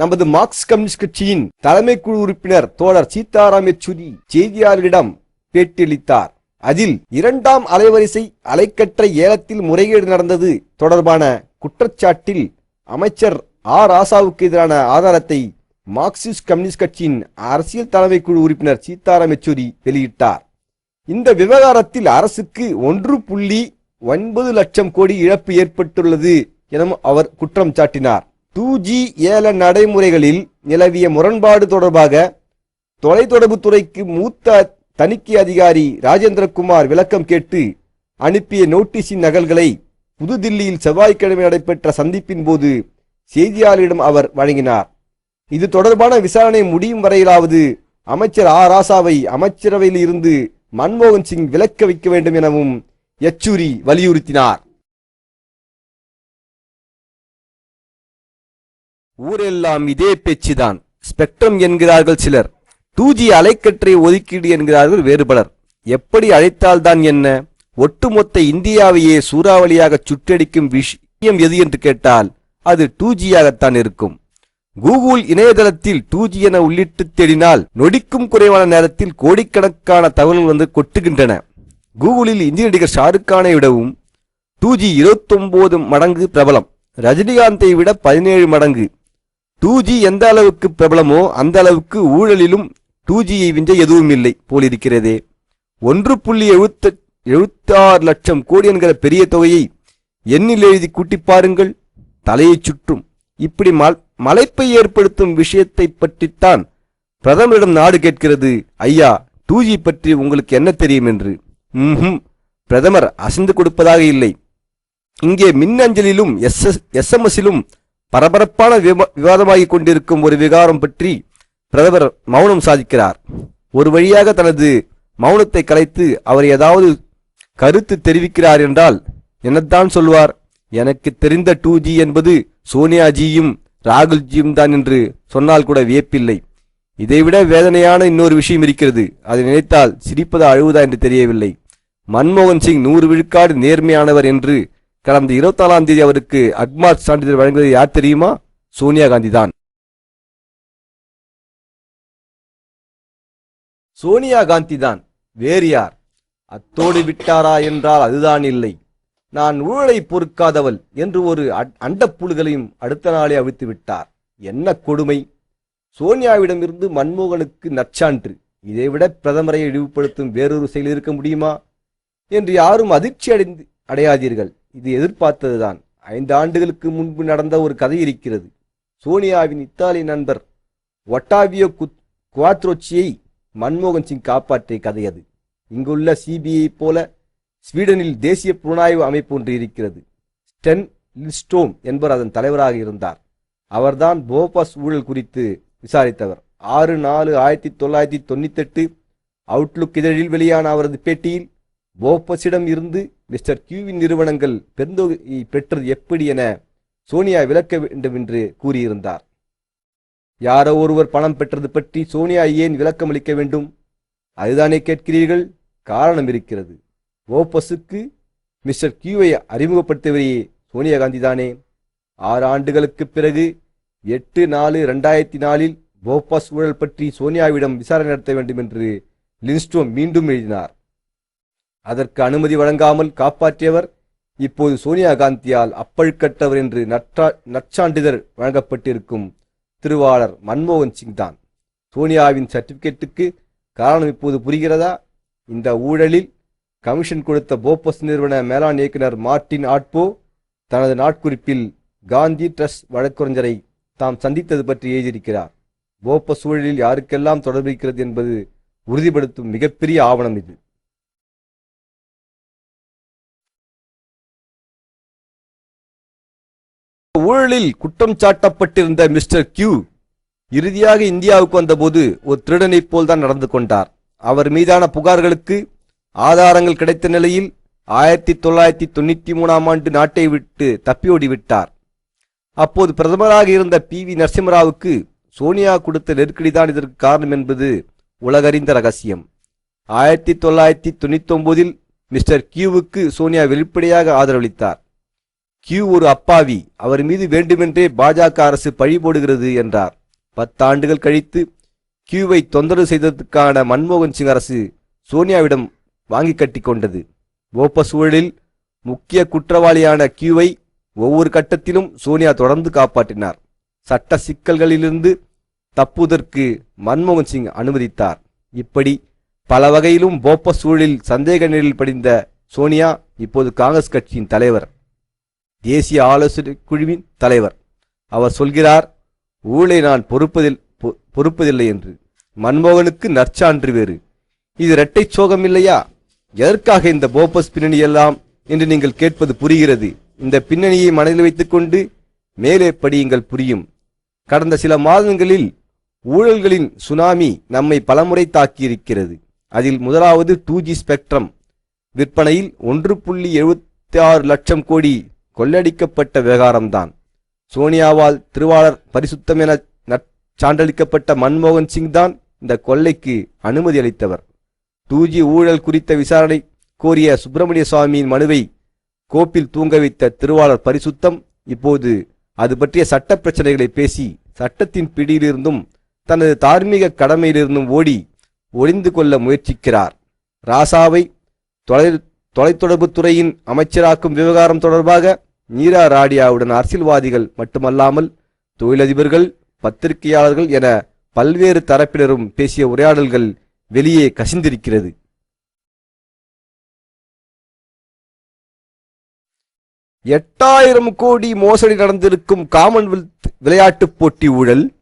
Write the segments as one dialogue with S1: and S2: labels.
S1: நமது marks communist கட்சியின் தலைமை குழு உறுப்பினர் தோழர் சீதாராம் யெச்சூரி செய்தியாளர்களிடம் பேட்டியளித்தார். அதில் இரண்டாம் அலைவரிசை அலைக்கற்ற ஏலத்தில் முறைகேடு நடந்தது தொடர்பான குற்றச்சாட்டில் அமைச்சர் ஆ ராசாவுக்கு எதிரான ஆதாரத்தை மார்க்சிஸ்ட் கம்யூனிஸ்ட் கட்சியின் அரசியல் தலைமை குழு உறுப்பினர் சீதாராம் யெச்சூரி வெளியிட்டார். இந்த விவகாரத்தில் அரசுக்கு ஒன்று புள்ளி ஒன்பது லட்சம் கோடி இழப்பு ஏற்பட்டுள்ளது எனவும் அவர் குற்றம் சாட்டினார். டூ ஜி ஏல நடைமுறைகளில் நிலவிய முரண்பாடு தொடர்பாக தொலைத்தொடர்புத்துறைக்கு மூத்த தணிக்கை அதிகாரி ராஜேந்திரகுமார் விளக்கம் கேட்டு அனுப்பிய நோட்டீஸின் நகல்களை புதுதில்லியில் செவ்வாய்க்கிழமை நடைபெற்ற சந்திப்பின் போது செய்தியாளரிடம் அவர் வழங்கினார். இது தொடர்பான விசாரணை முடியும் வரையிலாவது அமைச்சர் ஆ ராசாவை அமைச்சரவையில் இருந்து மன்மோகன் சிங் விலக்க வைக்க வேண்டும் எனவும் யச்சூரி வலியுறுத்தினார். ஊரெல்லாம் இதே பேச்சுதான். ஸ்பெக்ட்ரம் என்கிறார்கள் சிலர். டூ ஜி அலைக்கற்றை ஒதுக்கீடு என்கிறார்கள் வேறு பலர். எப்படி அழைத்தால்தான் என்ன? ஒட்டுமொத்த இந்தியாவையே சூறாவளியாக சுற்றடிக்கும் விஷயம் எது என்று கேட்டால் அது டூ ஜியாகத்தான் இருக்கும். கூகுள் இணையதளத்தில் டூ ஜி என உள்ளிட்டு தேடினால் நொடிக்கும் குறைவான நேரத்தில் கோடிக்கணக்கான தகவல்கள் வந்து கொட்டுகின்றன. கூகுளில் இந்திய நடிகர் ஷாருக் கானை விடவும் டூ ஜி இருபத்தொன்பது மடங்கு பிரபலம். ரஜினிகாந்தை விட பதினேழு மடங்கு. டூ ஜி எந்த அளவுக்கு பிரபலமோ அந்த அளவுக்கு ஊழலிலும் டூ ஜியை விஞ்ச எதுவும் இல்லை போலிருக்கிறதே ஒன்று புள்ளி எழுத்த எழுபத்தாறு லட்சம் கோடி என்கிற பெரிய தொகையை எண்ணில் எழுதி கூட்டி பாருங்கள். தலையைச் சுற்றும். இப்படி மல்- மலைப்பை ஏற்படுத்தும் விஷயத்தை பற்றித்தான் பிரதமரிடம் நாடு கேட்கிறது. ஐயா டூ ஜி பற்றி உங்களுக்கு என்ன தெரியும் என்று? ம் பிரதமர் அசைந்து கொடுப்பதாக இல்லை. இங்கே மின்னஞ்சலிலும் எஸ் எஸ்எம்எஸிலும் பரபரப்பான விவா- விவாதமாகிக் கொண்டிருக்கும் ஒரு விகாரம் பற்றி பிரதமர் மௌனம் சாதிக்கிறார். ஒரு வழியாக தனது மௌனத்தை கலைத்து அவர் ஏதாவது கருத்து தெரிவிக்கிறார் என்றால் என்னத்தான் சொல்வார்? எனக்கு தெரிந்த டூ ஜி என்பது சோனியாஜியும் ராகுல்ஜியும் தான் என்று சொன்னால் கூட வியப்பில்லை. இதைவிட வேதனையான இன்னொரு விஷயம் இருக்கிறது. அதை நினைத்தால் சிரிப்பதா அழுவதா என்று தெரியவில்லை. மன்மோகன் சிங் நூறு விழுக்காடு நேர்மையானவர் என்று கடந்த இருபத்தாலாம் தேதி அவருக்கு அக்மார்க் சான்றிதழ் வழங்குவது யார் தெரியுமா? சோனியா காந்தி தான் சோனியா காந்தி தான் வேறு யார்? அத்தோடு விட்டாரா என்றால் அதுதான் இல்லை. நான் ஊழலை பொறுக்காதவள் என்று ஒரு அ- அண்டப்புழுகளையும் அடுத்த நாளே அவிழ்த்து விட்டார். என்ன கொடுமை? சோனியாவிடமிருந்து மன்மோகனுக்கு நற்சான்று. இதைவிட பிரதமரை இழிவுபடுத்தும் வேறொரு செயல் இருக்க முடியுமா? என்று யாரும் அதிர்ச்சி அடைந்து அடையாதீர்கள். இது எதிர்பார்த்ததுதான். ஐந்து ஆண்டுகளுக்கு முன்பு நடந்த ஒரு கதை இருக்கிறது. சோனியாவின் இத்தாலிய நண்பர் ஒட்டாவியோ குத் குவாத்ரோச்சியை மன்மோகன் சிங் காப்பாற்றிய கதை அது. இங்குள்ள சிபிஐ போல ஸ்வீடனில் தேசிய புலனாய்வு அமைப்பு ஒன்று இருக்கிறது. ஸ்டென் லிஸ்டோம் என்பவர் அதன் தலைவராக இருந்தார். அவர்தான் போபாஸ் ஊழல் குறித்து விசாரித்தவர். ஆறு நாலு ஆயிரத்தி தொள்ளாயிரத்தி தொண்ணூத்தெட்டு அவுட்லுக் இதழில் வெளியான அவரது பேட்டியில் போபஸிடம் இருந்து மிஸ்டர் கியூவின் நிறுவனங்கள் பெருந்தொகை பெற்றது எப்படி என சோனியா விளக்க வேண்டும் என்று கூறியிருந்தார். யாரோ ஒருவர் பணம் பெற்றது பற்றி சோனியா ஏன் விளக்கம் அளிக்க வேண்டும்? அதுதானே கேட்கிறீர்கள்? காரணம் இருக்கிறது. ஓபஸுக்கு மிஸ்டர் கியூவை அறிமுகப்படுத்தியவரையே சோனியா காந்தி தானே ஆறு ஆண்டுகளுக்குப் பிறகு எட்டு நாலு ரெண்டாயிரத்தி நாலில் போபாஸ் ஊழல் பற்றி சோனியாவிடம் விசாரணை நடத்த வேண்டும் என்று லின்ஸ்டோம் மீண்டும் எழுதினார். அதற்கு அனுமதி வழங்காமல் காப்பாற்றியவர் இப்போது சோனியா காந்தியால் அப்பழுக்கட்டவர் என்று நற்றா நற்சான்றிதழ் வழங்கப்பட்டிருக்கும் திருவாளர் மன்மோகன் சிங் தான் சோனியாவின் சர்டிபிகேட்டுக்கு காரணம் இப்போது புரிகிறதா? இந்த ஊழலில் கமிஷன் கொடுத்த போபஸ் நிறுவன மேலாண் இயக்குனர் மார்ட்டின் ஆட்போ தனது நாட்குறிப்பில் காந்தி ட்ரஸ்ட் வழக்கறிஞரை தாம் சந்தித்தது பற்றி எழுதியிருக்கிறார். போபஸ் ஊழலில் யாருக்கெல்லாம் தொடர்பு இருக்கிறது என்பது உறுதிப்படுத்தும் மிகப்பெரிய ஆவணம் இது. ஊழலில் குற்றம் சாட்டப்பட்டிருந்த மிஸ்டர் கியூ இறுதியாக இந்தியாவுக்கு வந்தபோது ஒரு திருடனைப் போல்தான் நடந்து கொண்டார். அவர் மீதான புகார்களுக்கு ஆதாரங்கள் கிடைத்த நிலையில் ஆயிரத்தி தொள்ளாயிரத்தி தொண்ணூத்தி மூணாம் ஆண்டு நாட்டை விட்டு தப்பியோடி விட்டார். அப்போது பிரதமராக இருந்த பி வி நரசிம்மராவுக்கு சோனியா கொடுத்த நெருக்கடிதான் இதற்கு காரணம் என்பது உலகறிந்த ரகசியம். ஆயிரத்தி தொள்ளாயிரத்தி தொண்ணூத்தி ஒன்பதில் மிஸ்டர் கியூவுக்கு சோனியா வெளிப்படையாக ஆதரவளித்தார். கியூ ஒரு அப்பாவி. அவர் மீது வேண்டுமென்றே பாஜக அரசு பழி போடுகிறது என்றார். பத்தாண்டுகள் கழித்து கியூவை தொந்தரவு செய்ததற்கான மன்மோகன் சிங் அரசு சோனியாவிடம் வாங்கி கட்டி கொண்டது. போப்ப சூழலில் முக்கிய குற்றவாளியான கியூவை ஒவ்வொரு கட்டத்திலும் சோனியா தொடர்ந்து காப்பாற்றினார். சட்ட சிக்கல்களிலிருந்து தப்புவதற்கு மன்மோகன் சிங் அனுமதித்தார். இப்படி பல வகையிலும் போப்ப சூழலில் சந்தேக நிலையில் படிந்த சோனியா இப்போது காங்கிரஸ் கட்சியின் தலைவர். தேசிய ஆலோசனை குழுவின் தலைவர். அவர் சொல்கிறார் ஊழலை நான் பொறுப்பதில் பொ- பொறுப்பதில்லை என்று. மன்மோகனுக்கு நற்சான்று வேறு. இது இரட்டை சோகம் இல்லையா? எதற்காக இந்த போபஸ் பின்னணி எல்லாம்? என்று நீங்கள் கேட்பது புரிகிறது. இந்த பின்னணியை மனதில் வைத்துக்கொண்டு மேலே படியுங்கள் புரியும். கடந்த சில மாதங்களில் ஊழல்களின் சுனாமி நம்மை பலமுறை தாக்கியிருக்கிறது. அதில் முதலாவது டூ ஜி ஸ்பெக்ட்ரம். விற்பனையில் ஒன்று புள்ளி எழுபத்தி ஆறு லட்சம் கோடி கொள்ளடிக்கப்பட்ட விவகாரம்தான். சோனியாவால் திருவாளர் பரிசுத்தம் என சான்றளிக்கப்பட்ட மன்மோகன் சிங் தான் இந்த கொள்ளைக்கு அனுமதி அளித்தவர். டூ ஜி ஊழல் குறித்த விசாரணை கோரிய சுப்பிரமணிய சுவாமியின் மனுவை கோப்பில் தூங்க வைத்த திருவாளர் பரிசுத்தம் இப்போது அது பற்றிய சட்ட பிரச்சனைகளை பேசி சட்டத்தின் பிடியிலிருந்தும் தனது தார்மீக கடமையிலிருந்தும் ஓடி ஒளிந்து கொள்ள முயற்சிக்கிறார். ராசாவை தொலை தொலைத்தொடர்புத்துறையின் அமைச்சராக்கும் விவகாரம் தொடர்பாக நீரா ராடியாவுடன் அரசியல்வாதிகள் மட்டுமல்லாமல் தொழிலதிபர்கள் பத்திரிகையாளர்கள் என பல்வேறு தரப்பினரும் பேசிய உரையாடல்கள் வெளியே கசிந்திருக்கிறது. எட்டாயிரம் கோடி மோசடி நடந்திருக்கும் காமன்வெல்த் விளையாட்டுப் போட்டி ஊழல்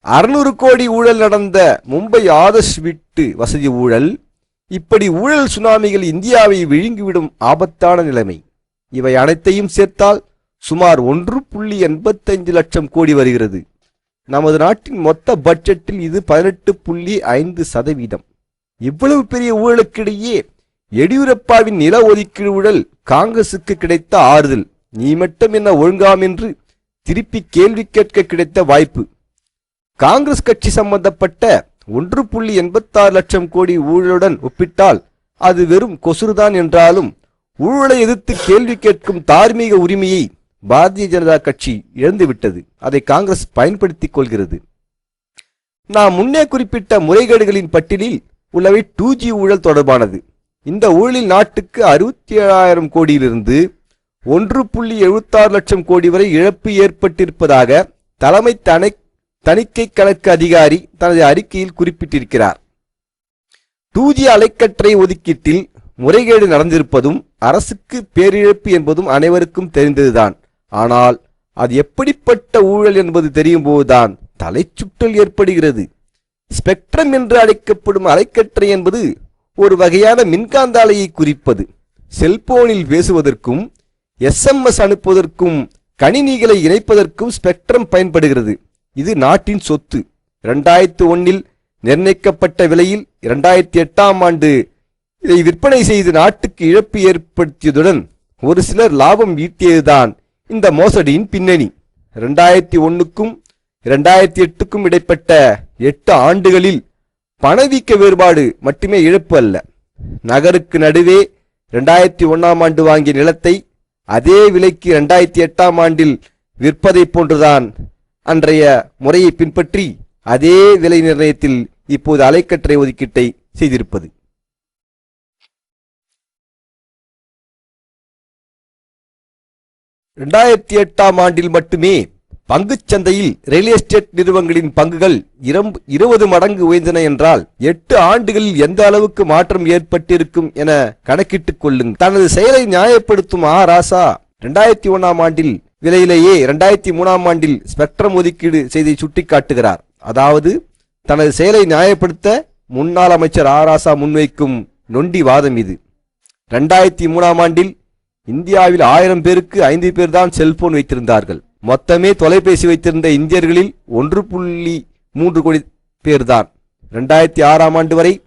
S1: அறுநூறு கோடி ஊழல் நடந்த மும்பை ஆதர்ஷ் வீட்டு வசதி ஊழல் இப்படி ஊழல் சுனாமிகள் இந்தியாவை விழுங்கிவிடும் ஆபத்தான நிலைமை. இவை அனைத்தையும் சேர்த்தால் சுமார் ஒன்று புள்ளி எண்பத்தைந்து லட்சம் கோடி வருகிறது. நமது நாட்டின் மொத்த பட்ஜெட்டில் இது பதினெட்டு புள்ளி ஐந்து சதவீதம். இவ்வளவு பெரிய ஊழலுக்கிடையே எடியூரப்பாவின் நில ஒதுக்கீடு ஊழல் காங்கிரசுக்கு கிடைத்த ஆறுதல். நீ மட்டும் என்ன ஒழுங்காம் என்று திருப்பி கேள்வி கேட்க கிடைத்த வாய்ப்பு. காங்கிரஸ் கட்சி சம்பந்தப்பட்ட ஒன்று புள்ளி எண்பத்தாறு லட்சம் கோடி ஊழலுடன் ஒப்பிட்டால் அது வெறும் கொசுறுதான் என்றாலும் ஊழலை எதிர்த்து கேள்வி கேட்கும் தார்மீக உரிமையை பாரதிய ஜனதா கட்சி இழந்துவிட்டது. அதை காங்கிரஸ் பயன்படுத்திக் கொள்கிறது. நாம் முன்னே குறிப்பிட்ட முறைகேடுகளின் பட்டியலில் உள்ளவை டூ ஜி ஊழல் தொடர்பானது. இந்த ஊழலில் நாட்டுக்கு அறுபத்தி ஏழாயிரம் கோடியிலிருந்து ஒன்று புள்ளி எழுபத்தாறு லட்சம் கோடி வரை இழப்பு ஏற்பட்டிருப்பதாக தலைமை தனை தணிக்கை கணக்கு அதிகாரி தனது அறிக்கையில் குறிப்பிட்டிருக்கிறார். டூ ஜி அலைக்கற்றை ஒதுக்கீட்டில் முறைகேடு நடந்திருப்பதும் அரசுக்கு பேரிழப்பு என்பதும் அனைவருக்கும் தெரிந்ததுதான். ஆனால் அது எப்படிப்பட்ட ஊழல் என்பது தெரியும் போதுதான் தலைச்சுற்றல் ஏற்படுகிறது. ஸ்பெக்ட்ரம் என்று அழைக்கப்படும் அலைக்கற்றை என்பது ஒரு வகையான மின்காந்த அலையை குறிப்பது. செல்போனில் பேசுவதற்கும் எஸ்எம்எஸ் அனுப்புவதற்கும் கணினிகளை இணைப்பதற்கும் ஸ்பெக்ட்ரம் பயன்படுகிறது. இது நாட்டின் சொத்து. இரண்டாயிரத்து ஒன்னில் நிர்ணயிக்கப்பட்ட விலையில் இரண்டாயிரத்தி எட்டாம் ஆண்டு இதை விற்பனை செய்து நாட்டுக்கு இழப்பு ஏற்படுத்தியதுடன் ஒரு சிலர் லாபம் ஈட்டியதுதான் இந்த மோசடியின் பின்னணி. இரண்டாயிரத்தி ஒன்னுக்கும் இரண்டாயிரத்தி எட்டுக்கும் இடைப்பட்ட எட்டு ஆண்டுகளில் பணவீக்க வேறுபாடு மட்டுமே இழப்பு அல்ல. நகருக்கு நடுவே இரண்டாயிரத்தி ஒன்னாம் ஆண்டு வாங்கிய நிலத்தை அதே விலைக்கு இரண்டாயிரத்தி எட்டாம் ஆண்டில் விற்பதை போன்றுதான் அன்றைய முறையை பின்பற்றி அதே விலை நிர்ணயத்தில் இப்போது அலைக்கற்றை ஒதுக்கீட்டை செய்திருப்பது. இரண்டாயிரத்தி எட்டாம் ஆண்டில் மட்டுமே பங்குச் சந்தையில் ரியல் எஸ்டேட் நிறுவனங்களின் பங்குகள் இருபது மடங்கு உயர்ந்தன என்றால் எட்டு ஆண்டுகளில் எந்த அளவுக்கு மாற்றம் ஏற்பட்டிருக்கும் என கணக்கிட்டுக் கொள்ளுங்கள் தனது செயலை நியாயப்படுத்தும் ஆ. ராசா இரண்டாயிரத்தி ஒன்னாம் ஆண்டில் விலையிலேயே இரண்டாயிரத்தி மூணாம் ஆண்டில் ஸ்பெக்ட்ரம் ஒதுக்கீடு செய்தை சுட்டிக்காட்டுகிறார். அதாவது தனது செயலை நியாயப்படுத்த முன்னாள் அமைச்சர் ஆராசா முன்வைக்கும் நொண்டி வாதம் இது. ரெண்டாயிரத்தி மூணாம் ஆண்டில் இந்தியாவில் ஆயிரம் பேருக்கு ஐந்து பேர் தான் செல்போன் வைத்திருந்தார்கள். மொத்தமே தொலைபேசி வைத்திருந்த இந்தியர்களில் ஒன்று புள்ளி மூன்று கோடி பேர்தான். ரெண்டாயிரத்தி ஆறாம் ஆண்டு வரை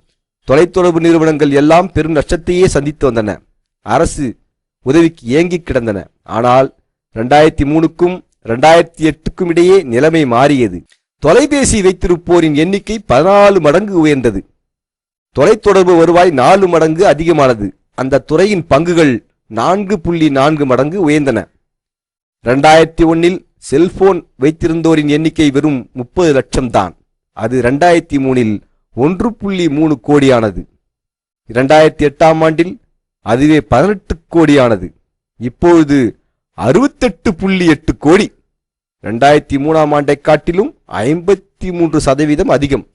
S1: தொலைத்தொடர்பு நிறுவனங்கள் எல்லாம் பெரும் நஷ்டத்தையே சந்தித்து வந்தன. அரசு உதவிக்கு ஏங்கிக் கிடந்தன. ஆனால் ரெண்டாயிரத்தி மூணுக்கும் ரெண்டாயிரத்தி எட்டுக்கும் இடையே நிலைமை மாறியது. தொலைபேசி வைத்திருப்போரின் எண்ணிக்கை பதினாலு மடங்கு உயர்ந்தது. தொலைத்தொடர்பு வருவாய் நாலு மடங்கு அதிகமானது. அந்த துறையின் பங்குகள் நான்கு புள்ளி நான்கு மடங்கு உயர்ந்தன. ரெண்டாயிரத்தி ஒன்னில் செல்போன் வைத்திருந்தோரின் எண்ணிக்கை வெறும் முப்பது லட்சம் தான். அது ரெண்டாயிரத்தி மூணில் ஒன்று புள்ளி மூணு கோடியானது. இரண்டாயிரத்தி எட்டாம் ஆண்டில் அதுவே பதினெட்டு கோடியானது. இப்பொழுது அறுபத்தெட்டு புள்ளி எட்டு கோடி. ரெண்டாயிரத்தி மூணாம் ஆண்டை காட்டிலும் ஐம்பத்தி மூன்று சதவீதம் அதிகம்.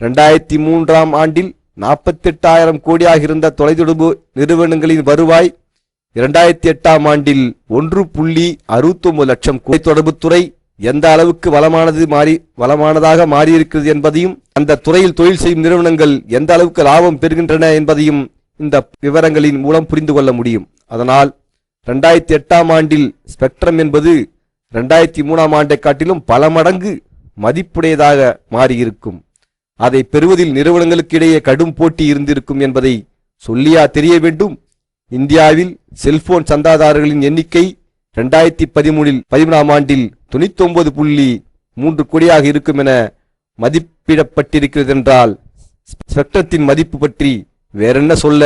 S1: ரெண்டாயிரத்தி மூன்றாம் ஆண்டில் நாற்பத்தெட்டாயிரம் கோடியாக இருந்த தொலைத்தொடர்பு நிறுவனங்களின் வருவாய் இரண்டாயிரத்தி எட்டாம் ஆண்டில் ஒன்று புள்ளி அறுபத்தொன்பது லட்சம் கோடி தொடர்புத்துறை எந்த அளவுக்கு வளமானது மாறி வளமானதாக மாறியிருக்கிறது என்பதையும் அந்த துறையில் தொழில் செய்யும் நிறுவனங்கள் எந்த அளவுக்கு லாபம் பெறுகின்றன என்பதையும் இந்த விவரங்களின் மூலம் புரிந்து கொள்ள முடியும். அதனால் ரெண்டாயிரத்தி எட்டாம் ஆண்டில் ஸ்பெக்ட்ரம் என்பது ரெண்டாயிரத்தி மூணாம் ஆண்டை காட்டிலும் பல மடங்கு மதிப்புடையதாக மாறியிருக்கும். அதை பெறுவதில் நிறுவனங்களுக்கு இடையே கடும் போட்டி இருந்திருக்கும் என்பதை சொல்லியா தெரிய வேண்டும்? இந்தியாவில் செல்போன் சந்தாதாரர்களின் எண்ணிக்கை ரெண்டாயிரத்தி பதிமூணில் பதிமூணாம் ஆண்டில் தொண்ணூத்தி ஒன்பது புள்ளி மூன்று கோடியாக இருக்கும் என மதிப்பிடப்பட்டிருக்கிறது என்றால் ஸ்பெக்ட்ரத்தின் மதிப்பு பற்றி வேறென்ன சொல்ல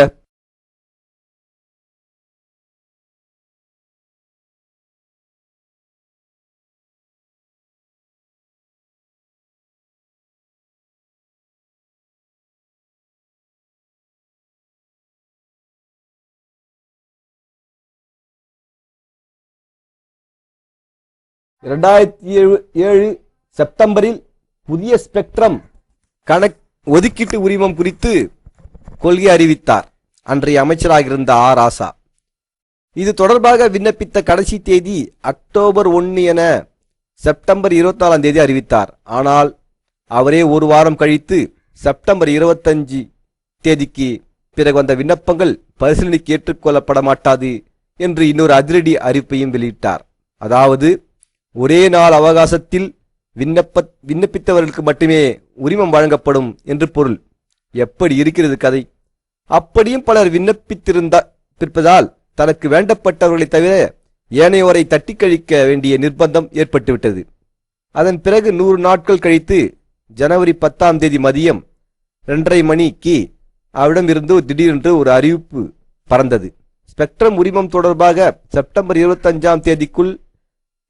S1: இரண்டாயிரத்தி ஏழு ஏழு செப்டம்பரில் புதிய ஸ்பெக்ட்ரம் கணக் ஒதுக்கீட்டு உரிமம் குறித்து கொள்கை அறிவித்தார். அன்றைய அமைச்சராக இருந்த ஆர் ஆசா இது தொடர்பாக விண்ணப்பித்த கடைசி தேதி அக்டோபர் ஒன்று என செப்டம்பர் இருபத்தாலாம் தேதி அறிவித்தார். ஆனால் அவரே ஒரு வாரம் கழித்து செப்டம்பர் இருபத்தஞ்சு தேதிக்கு பிறகு வந்த விண்ணப்பங்கள் பரிசீலனைக்கு ஏற்றுக்கொள்ளப்பட மாட்டாது என்று இன்னொரு அதிரடி அறிவிப்பையும் வெளியிட்டார். அதாவது ஒரே நாள் அவகாசத்தில் விண்ணப்ப விண்ணப்பித்தவர்களுக்கு மட்டுமே உரிமம் வழங்கப்படும் என்று பொருள். எப்படி இருக்கிறது கதை? அப்படியும் பலர் விண்ணப்பித்திருந்த பிற்பதால் தனக்கு வேண்டப்பட்டவர்களை தவிர ஏனையோரை தட்டி கழிக்க வேண்டிய நிர்பந்தம் ஏற்பட்டுவிட்டது. அதன் பிறகு நூறு நாட்கள் கழித்து ஜனவரி பத்தாம் தேதி மதியம் இரண்டரை மணிக்கு அவரிடம் இருந்து திடீரென்று ஒரு அறிவிப்பு பறந்தது. ஸ்பெக்ட்ரம் உரிமம் தொடர்பாக செப்டம்பர் இருபத்தஞ்சாம் தேதிக்குள்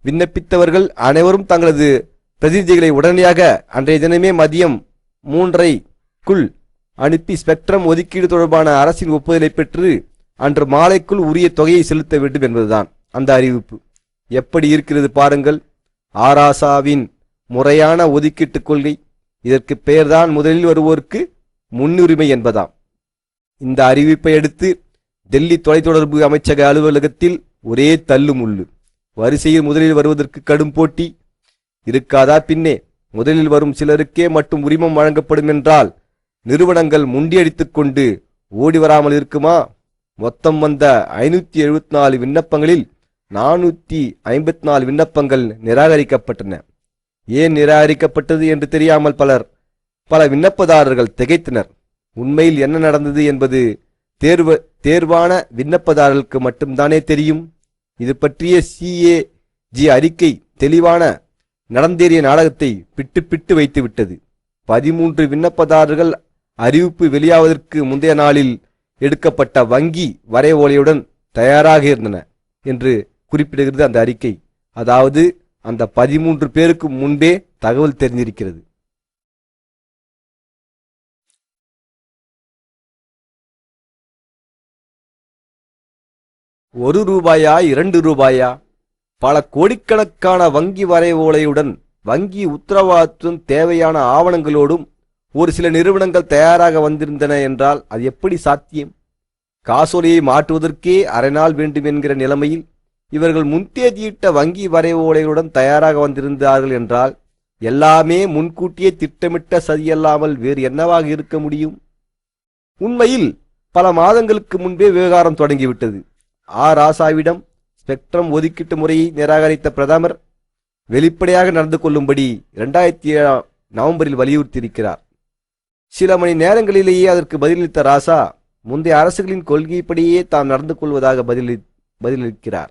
S1: விண்ணப்பித்தவர்கள் அனைவரும் தங்களது பிரதிநிதிகளை உடனடியாக அன்றைய தினமே மதியம் மூன்றைக்குள் அனுப்பி ஸ்பெக்ட்ரம் ஒதுக்கீடு தொடர்பான அரசின் ஒப்புதலை பெற்று அன்று மாலைக்குள் உரிய தொகையை செலுத்த வேண்டும் என்பதுதான் அந்த அறிவிப்பு. எப்படி இருக்கிறது பாருங்கள். ஆராசாவின் முறையான ஒதுக்கீட்டு கொள்கை. இதற்கு பெயர்தான் முதலில் வருவோருக்கு முன்னுரிமை என்பதாம். இந்த அறிவிப்பை அடுத்து டெல்லி தொலைத்தொடர்பு அமைச்சக அலுவலகத்தில் ஒரே தள்ளு முள்ளு வரிசையில் முதலில் வருவதற்கு கடும் போட்டி. இருக்காதா பின்னே? முதலில் வரும் சிலருக்கே மட்டும் உரிமம் வழங்கப்படும் என்றால் நிறுவனங்கள் முண்டியடித்துக் கொண்டு ஓடி வராமல் இருக்குமா? மொத்தம் வந்த ஐநூத்தி எழுபத்தி நாலு விண்ணப்பங்களில் நானூத்தி ஐம்பத்தி நாலு விண்ணப்பங்கள் நிராகரிக்கப்பட்டன. ஏன் நிராகரிக்கப்பட்டது என்று தெரியாமல் பலர் பல விண்ணப்பதாரர்கள் திகைத்தனர். உண்மையில் என்ன நடந்தது என்பது தேர்வு தேர்வான விண்ணப்பதாரர்களுக்கு மட்டும்தானே தெரியும். இது பற்றிய சிஏஜி அறிக்கை தெளிவான நடந்தேறிய நாடகத்தை பிட்டு பிட்டு வைத்து விட்டது. பதிமூன்று விண்ணப்பதாரர்கள் அறிவிப்பு வெளியாவதற்கு முந்தைய நாளில் எடுக்கப்பட்ட வங்கி வரைவோலையுடன் தயாராக இருந்தன என்று குறிப்பிடுகிறது அந்த அறிக்கை. அதாவது அந்த பதிமூன்று பேருக்கு முன்பே தகவல் தெரிந்திருக்கிறது. ஒரு ரூபாயா இரண்டு ரூபாயா? பல கோடிக்கணக்கான வங்கி வரைவோலையுடன் வங்கி உத்தரவாதத்தும் தேவையான ஆவணங்களோடும் ஒரு சில நிறுவனங்கள் தயாராக வந்திருந்தன என்றால் அது எப்படி சாத்தியம்? காசோலையை மாற்றுவதற்கே அரை நாள் வேண்டும் என்கிற நிலைமையில் இவர்கள் முன்தேதியிட்ட வங்கி வரைவோலைகளுடன் தயாராக வந்திருந்தார்கள் என்றால் எல்லாமே முன்கூட்டியே திட்டமிட்ட சதியல்லாமல் வேறு என்னவாக இருக்க முடியும்? உண்மையில் பல மாதங்களுக்கு முன்பே விவகாரம் தொடங்கிவிட்டது. ஆ ராசாவிடம் ஸ்பெக்ட்ரம் ஒதுக்கீட்டு முறையை நிராகரித்த பிரதமர் வெளிப்படையாக நடந்து கொள்ளும்படி இரண்டாயிரத்தி ஏழாம் நவம்பரில் வலியுறுத்தியிருக்கிறார். சில மணி நேரங்களிலேயே அதற்கு பதிலளித்த ராசா முந்தைய அரசுகளின் கொள்கைப்படியே தாம் நடந்து கொள்வதாக பதிலளி பதிலளிக்கிறார்.